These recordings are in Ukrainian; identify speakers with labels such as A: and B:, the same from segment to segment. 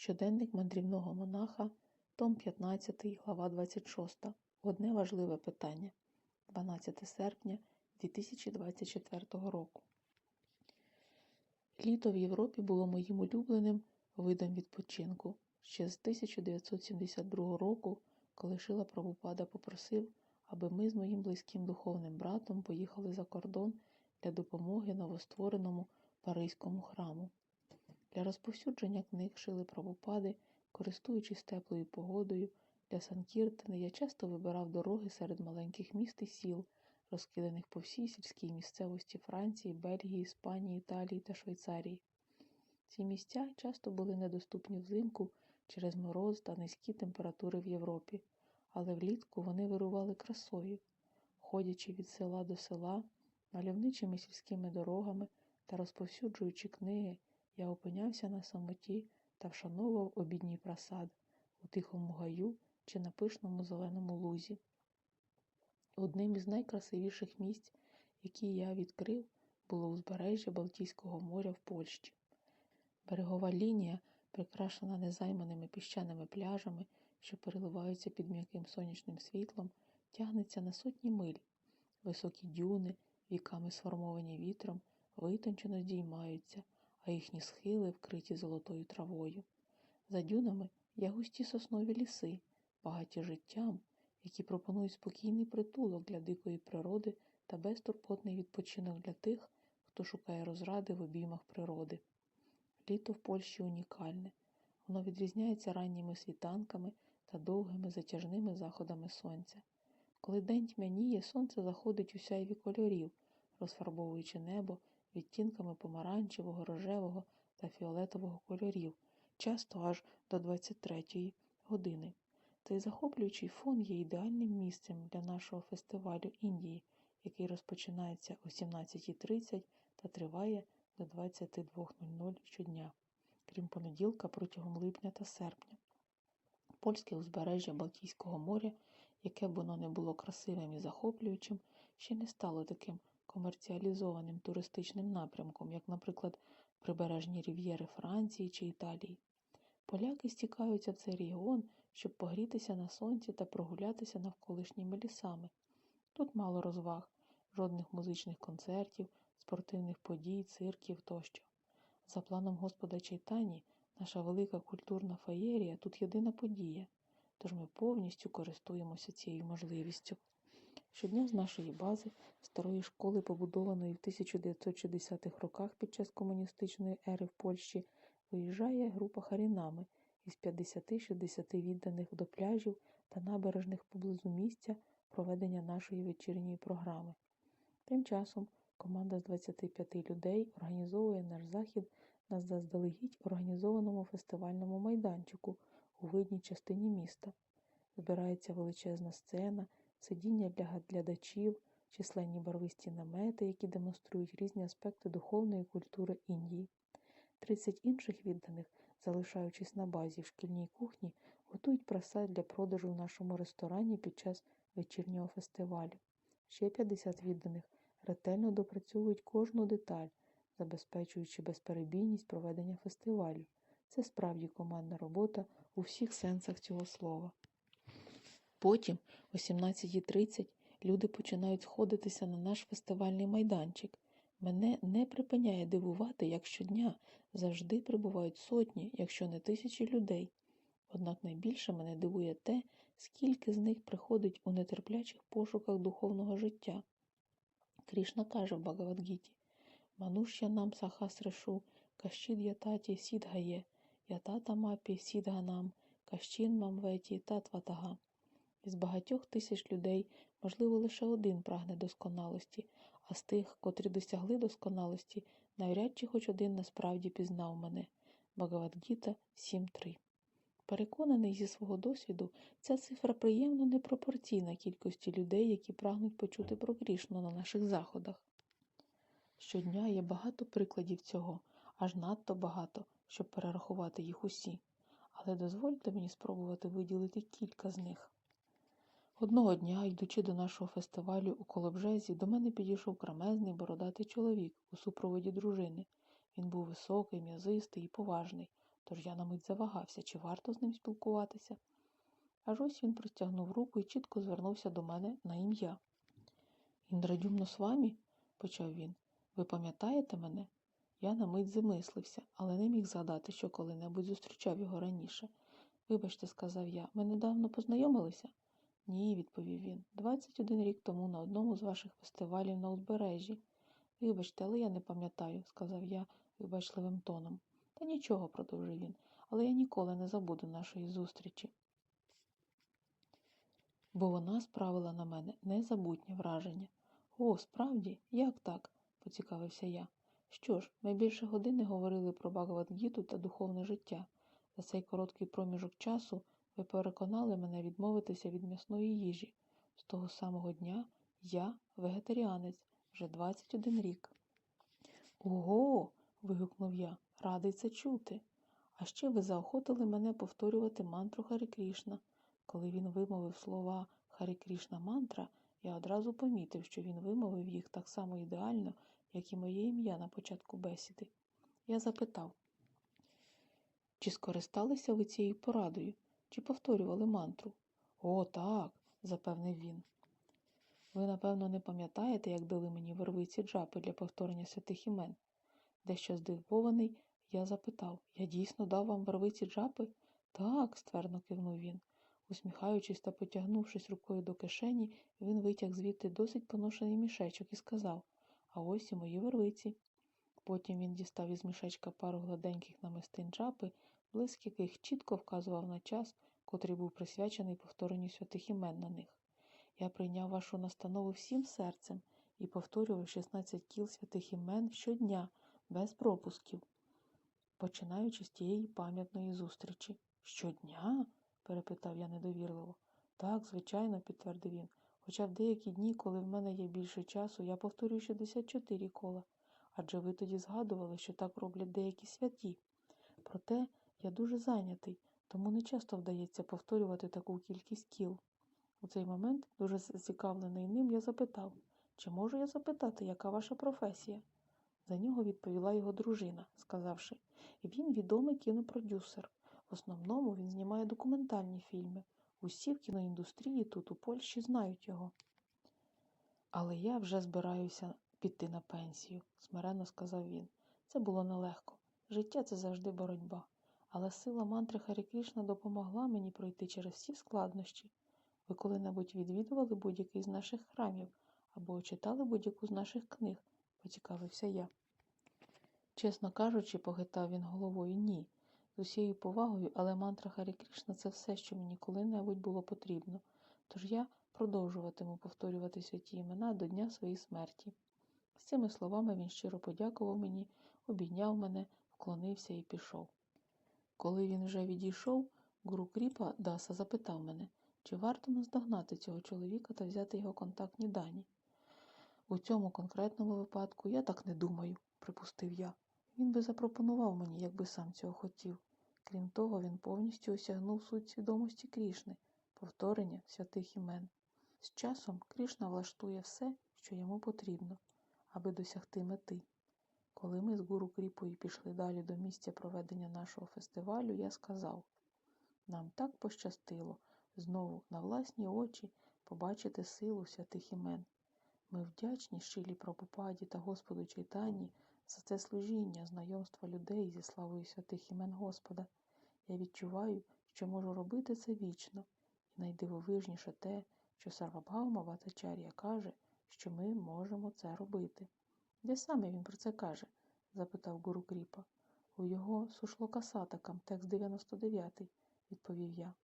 A: Щоденник мандрівного монаха, том 15, глава 26. Одне важливе питання. 12 серпня 2024 року. Літо в Європі було моїм улюбленим видом відпочинку. Ще з 1972 року, коли Шила Прабхупада попросив, аби ми з моїм близьким духовним братом поїхали за кордон для допомоги новоствореному Паризькому храму. Для розповсюдження книг Шили Прабхупади, користуючись теплою погодою, для Санкіртани я часто вибирав дороги серед маленьких міст і сіл, розкиданих по всій сільській місцевості Франції, Бельгії, Іспанії, Італії та Швейцарії. Ці місця часто були недоступні взимку через мороз та низькі температури в Європі, але влітку вони вирували красою, ходячи від села до села, мальовничими сільськими дорогами та розповсюджуючи книги, я опинявся на самоті та вшановував обідній прасад у тихому гаю чи на пишному зеленому лузі. Одним із найкрасивіших місць, які я відкрив, було узбережжя Балтійського моря в Польщі. Берегова лінія, прикрашена незайманими піщаними пляжами, що переливаються під м'яким сонячним світлом, тягнеться на сотні миль. Високі дюни, віками сформовані вітром, витончено здіймаються, а їхні схили вкриті золотою травою. За дюнами є густі соснові ліси, багаті життям, які пропонують спокійний притулок для дикої природи та безтурботний відпочинок для тих, хто шукає розради в обіймах природи. Літо в Польщі унікальне. Воно відрізняється ранніми світанками та довгими затяжними заходами сонця. Коли день тьмяніє, сонце заходить у сяйві кольорів, розфарбовуючи небо відтінками помаранчевого, рожевого та фіолетового кольорів, часто аж до 23-ї години. Цей захоплюючий фон є ідеальним місцем для нашого фестивалю Індії, який розпочинається о 17.30 та триває до 22.00 щодня, крім понеділка протягом липня та серпня. Польське узбережжя Балтійського моря, яке б воно не було красивим і захоплюючим, ще не стало таким комерціалізованим туристичним напрямком, як, наприклад, прибережні рів'єри Франції чи Італії. Поляки стікаються в цей регіон, щоб погрітися на сонці та прогулятися навколишніми лісами. Тут мало розваг, жодних музичних концертів, спортивних подій, цирків тощо. За планом Господа Чайтані, наша велика культурна феєрія тут єдина подія, тож ми повністю користуємося цією можливістю. Щодня з нашої бази, старої школи, побудованої в 1960-х роках під час комуністичної ери в Польщі, виїжджає група харінами із 50-60 відданих до пляжів та набережних поблизу місця проведення нашої вечірньої програми. Тим часом команда з 25 людей організовує наш захід на заздалегідь організованому фестивальному майданчику у видній частині міста. Збирається величезна сцена, сидіння для глядачів, численні барвисті намети, які демонструють різні аспекти духовної культури Індії. 30 інших відданих, залишаючись на базі в шкільній кухні, готують просад для продажу в нашому ресторані під час вечірнього фестивалю. Ще 50 відданих ретельно допрацьовують кожну деталь, забезпечуючи безперебійність проведення фестивалю. Це справді командна робота у всіх сенсах цього слова. Потім, о 17.30, люди починають сходитися на наш фестивальний майданчик. Мене не припиняє дивувати, як щодня завжди прибувають сотні, якщо не тисячі людей. Однак найбільше мене дивує те, скільки з них приходить у нетерплячих пошуках духовного життя. Крішна каже в Багавадгіті Мануща нам сахасрешу, кащід ятаті сідгає, ятата мапі сідганам, кащін мамветі татватага. Із багатьох тисяч людей, можливо, лише один прагне досконалості, а з тих, котрі досягли досконалості, навряд чи хоч один насправді пізнав мене. Багавадгіта 7.3 Переконаний зі свого досвіду, ця цифра приємно непропорційна кількості людей, які прагнуть почути про Крішну на наших заходах. Щодня є багато прикладів цього, аж надто багато, щоб перерахувати їх усі, але дозвольте мені спробувати виділити кілька з них. Одного дня, йдучи до нашого фестивалю у Колобжезі, до мене підійшов кремезний бородатий чоловік у супроводі дружини. Він був високий, м'язистий і поважний, тож я на мить завагався, чи варто з ним спілкуватися. Аж ось він простягнув руку і чітко звернувся до мене на ім'я. Індрадюмно з вами? почав він. Ви пам'ятаєте мене? Я на мить замислився, але не міг згадати, що коли-небудь зустрічав його раніше. Вибачте, сказав я, ми недавно познайомилися? Ні, відповів він. Двадцять один рік тому на одному з ваших фестивалів на узбережжі. Вибачте, але я не пам'ятаю, сказав я вибачливим тоном. Та нічого, продовжив він, але я ніколи не забуду нашої зустрічі. Бо вона справила на мене незабутнє враження. О, справді, як так? поцікавився я. Що ж, ми більше години говорили про Багавадгіту та духовне життя. За цей короткий проміжок часу ви переконали мене відмовитися від м'ясної їжі. З того самого дня я вегетаріанець вже 21 рік. Ого. вигукнув я, радий це чути. А ще ви заохотили мене повторювати мантру Харі Крішна. Коли він вимовив слова Харі Крішна мантра, я одразу помітив, що він вимовив їх так само ідеально, як і моє ім'я на початку бесіди. Я запитав, чи скористалися ви цією порадою, чи повторювали мантру? О, так, запевнив він. Ви, напевно, не пам'ятаєте, як дали мені вервиці джапи для повторення святих імен? Дещо здивований, я запитав Я дійсно дав вам вервиці джапи? Так, ствердно кивнув він. Усміхаючись та потягнувшись рукою до кишені, він витяг звідти досить поношений мішечок і сказав А ось і мої вервиці. Потім він дістав із мішечка пару гладеньких намистин джапи, блиск яких чітко вказував на час, котрий був присвячений повторенню святих імен на них. Я прийняв вашу настанову всім серцем і повторював 16 кіл святих імен щодня, без пропусків, починаючи з тієї пам'ятної зустрічі. Щодня? перепитав я недовірливо. Так, звичайно, підтвердив він. Хоча в деякі дні, коли в мене є більше часу, я повторюю 64 кола. Адже ви тоді згадували, що так роблять деякі святі. Проте я дуже зайнятий, тому не часто вдається повторювати таку кількість кіл. У цей момент, дуже зацікавлений ним, я запитав, чи можу я запитати, яка ваша професія? За нього відповіла його дружина, сказавши, він відомий кінопродюсер. В основному він знімає документальні фільми. Усі в кіноіндустрії тут, у Польщі, знають його. Але я вже збираюся піти на пенсію, смиренно сказав він. Це було нелегко. Життя це завжди боротьба. Але сила мантри Харі Крішна допомогла мені пройти через всі складнощі. Ви коли-небудь відвідували будь-який з наших храмів або читали будь-яку з наших книг, поцікавився я. Чесно кажучи, похитав він головою ні. З усією повагою, але мантра Харі Крішна це все, що мені коли-небудь було потрібно. Тож я продовжуватиму повторювати святі імена до дня своєї смерті. З цими словами він щиро подякував мені, обійняв мене, вклонився і пішов. Коли він вже відійшов, гуру Кріпа Даса запитав мене, чи варто наздогнати цього чоловіка та взяти його контактні дані. У цьому конкретному випадку я так не думаю, припустив я. Він би запропонував мені, якби сам цього хотів. Крім того, він повністю осягнув суть свідомості Крішни, повторення святих імен. З часом Крішна влаштує все, що йому потрібно, аби досягти мети. Коли ми з гуру Кріпою пішли далі до місця проведення нашого фестивалю, я сказав нам так пощастило знову на власні очі побачити силу святих імен. Ми вдячні Шилі Прабхупаді та Господу Чайтані за це служіння, знайомства людей зі славою святих імен Господа. Я відчуваю, що можу робити це вічно, і найдивовижніше те, що Сарвабгаума Ватачар'я каже, що ми можемо це робити. Де саме він про це каже? запитав Гуру Кріпа. У його Сушлокасатакам, текст 99, відповів я.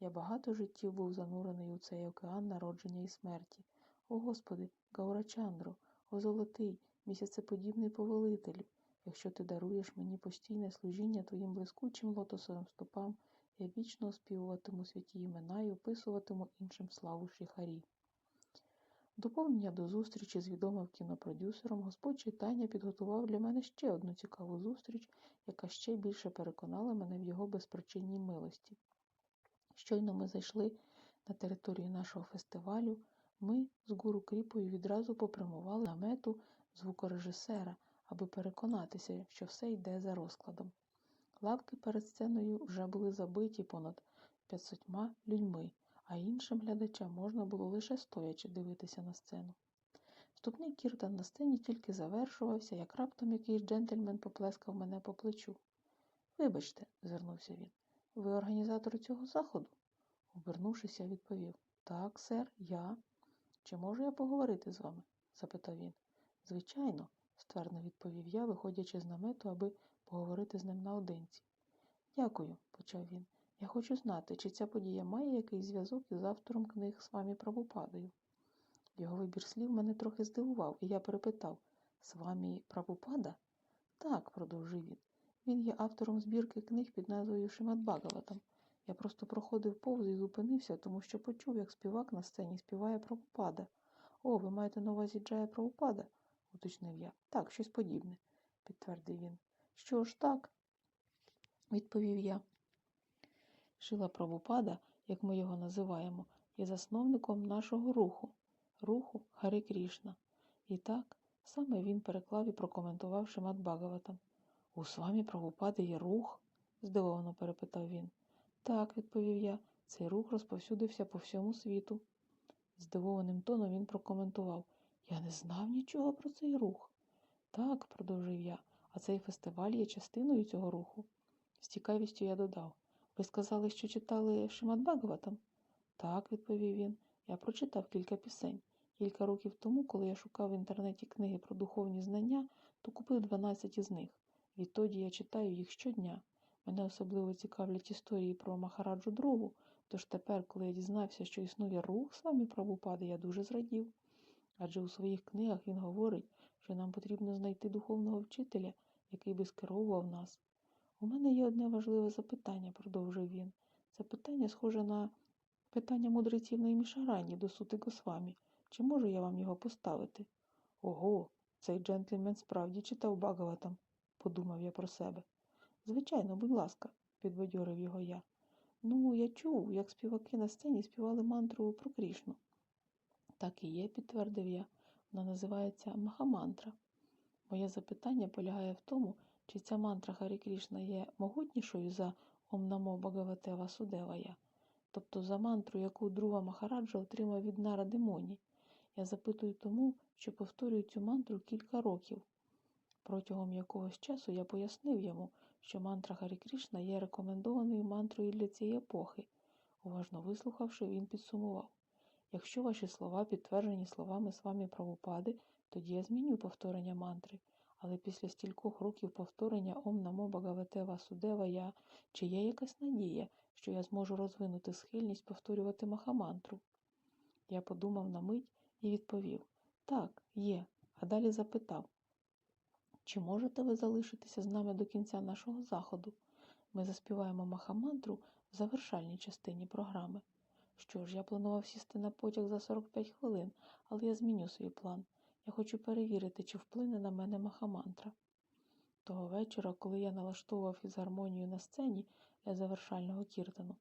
A: Я багато життів був занурений у цей океан народження і смерті. О Господи, Гаурачандро, о золотий, місяцеподібний повелителю, якщо ти даруєш мені постійне служіння твоїм блискучим лотосовим стопам, я вічно оспівуватиму святі імена і описуватиму іншим славу Шріхарі. Доповнення до зустрічі з відомим кінопродюсером Господь читання підготував для мене ще одну цікаву зустріч, яка ще більше переконала мене в його безпричинній милості. Щойно ми зайшли на територію нашого фестивалю, ми з гуру Кріпою відразу попрямували на мету звукорежисера, аби переконатися, що все йде за розкладом. Лавки перед сценою вже були забиті понад 500 людьми, а іншим глядачам можна було лише стоячи дивитися на сцену. Вступний кіртан на сцені тільки завершувався, як раптом якийсь джентльмен поплескав мене по плечу. Вибачте, звернувся він, ви організатор цього заходу? Обернувшись, я відповів Так, сер, я. Чи можу я поговорити з вами? запитав він. Звичайно, ствердно відповів я, виходячи з намету, аби поговорити з ним наодинці. Дякую, почав він. Я хочу знати, чи ця подія має якийсь зв'язок із автором книг з вами Прабупадою. Його вибір слів мене трохи здивував, і я перепитав з вами Прабупада? Так, продовжив він. Він є автором збірки книг під назвою Шимат Багаватам. Я просто проходив повз і зупинився, тому що почув, як співак на сцені співає Прабупада. О, ви маєте на увазі Джая Прабупада? уточнив я. Так, щось подібне, підтвердив він. Що ж так? відповів я. Шила Прабупада, як ми його називаємо, є засновником нашого руху, руху Гари Крішна. І так, саме він переклав і прокоментував Шимат Багаватам. У свамі Прабупади є рух? здивовано перепитав він. Так, відповів я, цей рух розповсюдився по всьому світу. Здивованим тоном він прокоментував Я не знав нічого про цей рух. Так, продовжив я, а цей фестиваль є частиною цього руху. З цікавістю я додав Ви сказали, що читали Шимат Багаватам? Так, відповів він. Я прочитав кілька пісень. Кілька років тому, коли я шукав в інтернеті книги про духовні знання, то купив 12 із них. Відтоді я читаю їх щодня. Мене особливо цікавлять історії про Махараджу Другу, тож тепер, коли я дізнався, що існує рух з вами правопади, я дуже зрадів. Адже у своїх книгах він говорить, що нам потрібно знайти духовного вчителя, який би скеровував нас. У мене є одне важливе запитання, продовжив він. Це питання схоже на питання мудреців на імішарані до сути Госвамі. Чи можу я вам його поставити? Ого, цей джентльмен справді читав Багаватам, подумав я про себе. Звичайно, будь ласка, підбадьорив його я. Ну, я чув, як співаки на сцені співали мантру про Крішну. Так і є, підтвердив я. Вона називається Махамантра. Моє запитання полягає в тому, чи ця мантра Харі Крішна є могутнішою за Омнамо Багавате Васудевая, тобто за мантру, яку друга Махараджа отримав від Нара Демоні. Я запитую тому, що повторюю цю мантру кілька років. Протягом якогось часу я пояснив йому, що мантра Харі Крішна є рекомендованою мантрою для цієї епохи. Уважно вислухавши, він підсумував Якщо ваші слова підтверджені словами з вами правопади, тоді я зміню повторення мантри. Але після стількох років повторення Ом Намо Багавате Васудева я чи є якась надія, що я зможу розвинути схильність повторювати махамантру? Я подумав на мить і відповів Так, є, а далі запитав чи можете ви залишитися з нами до кінця нашого заходу? Ми заспіваємо махамантру в завершальній частині програми. Що ж, я планував сісти на потяг за 45 хвилин, але я зміню свій план. Я хочу перевірити, чи вплине на мене махамантра. Того вечора, коли я налаштовував фізгармонію на сцені для завершального кіртану,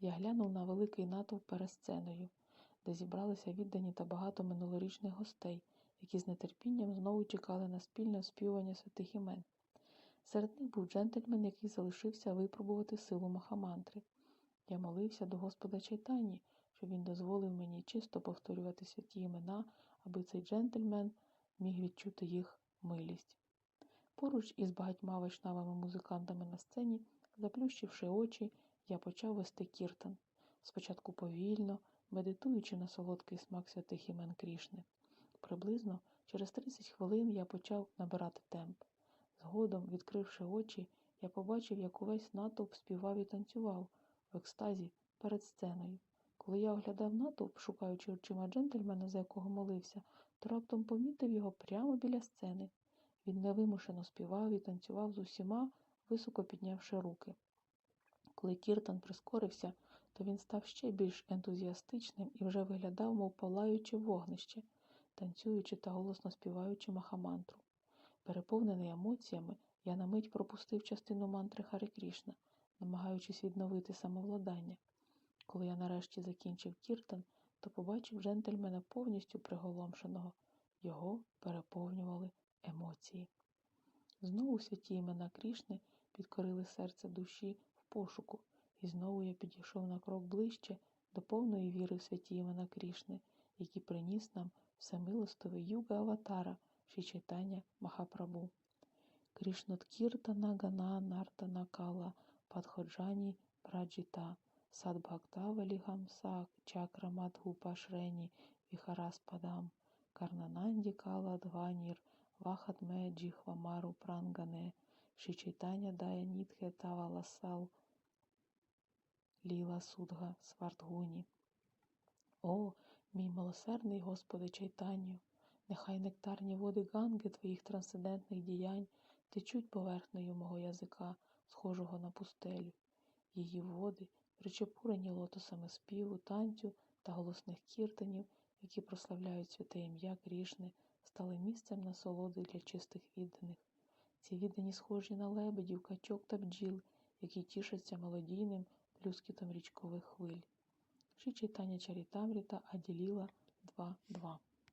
A: я глянув на великий натовп перед сценою, де зібралися віддані та багато минулорічних гостей, які з нетерпінням знову чекали на спільне співання святих імен. Серед них був джентльмен, який залишився випробувати силу махамантри. Я молився до Господа Чайтані, щоб він дозволив мені чисто повторювати святі імена, аби цей джентльмен міг відчути їх милість. Поруч із багатьма вайшнавими музикантами на сцені, заплющивши очі, я почав вести кіртан, спочатку повільно, медитуючи на солодкий смак святих імен Крішни. Приблизно через 30 хвилин я почав набирати темп. Згодом, відкривши очі, я побачив, як увесь натовп співав і танцював в екстазі перед сценою. Коли я оглядав натовп, шукаючи очима джентльмена, за якого молився, то раптом помітив його прямо біля сцени. Він невимушено співав і танцював з усіма, високо піднявши руки. Коли Кіртан прискорився, то він став ще більш ентузіастичним і вже виглядав, мов палаюче вогнище, танцюючи та голосно співаючи махамантру. Переповнений емоціями, я на мить пропустив частину мантри Хари Крішна, намагаючись відновити самовладання. Коли я нарешті закінчив кіртан, то побачив джентльмена повністю приголомшеного. Його переповнювали емоції. Знову святі імена Крішни підкорили серце душі в пошуку, і знову я підійшов на крок ближче до повної віри в святі Івана Крішни, який приніс нам всемилостивий юга Аватара Ші Чайтання Махапрабу. Кришноткіртана Гана Нартана Кала Падходжані Праджіта Садбхактавалігам Сак Чакра Мадгупа Шрені Віхараспадам Карнананді Кала Дганір Вахатме Джіхвамару Прангане Ші Чайтання Дая Нітхе Таваласал Ліла Судга Свартгуні. О, мій милосердний Господи Чайтаню, нехай нектарні води ганги твоїх трансцендентних діянь течуть поверхнею мого язика, схожого на пустелю. Її води, причепурені лотосами співу, танцю та голосних кіртанів, які прославляють святе ім'я Крішни, стали місцем насолоди для чистих відданих. Ці віддані схожі на лебедів, качок та бджіл, які тішаться мелодійним плюскітом річкових хвиль. Ші читання Чарітамріта Аділіла 2.2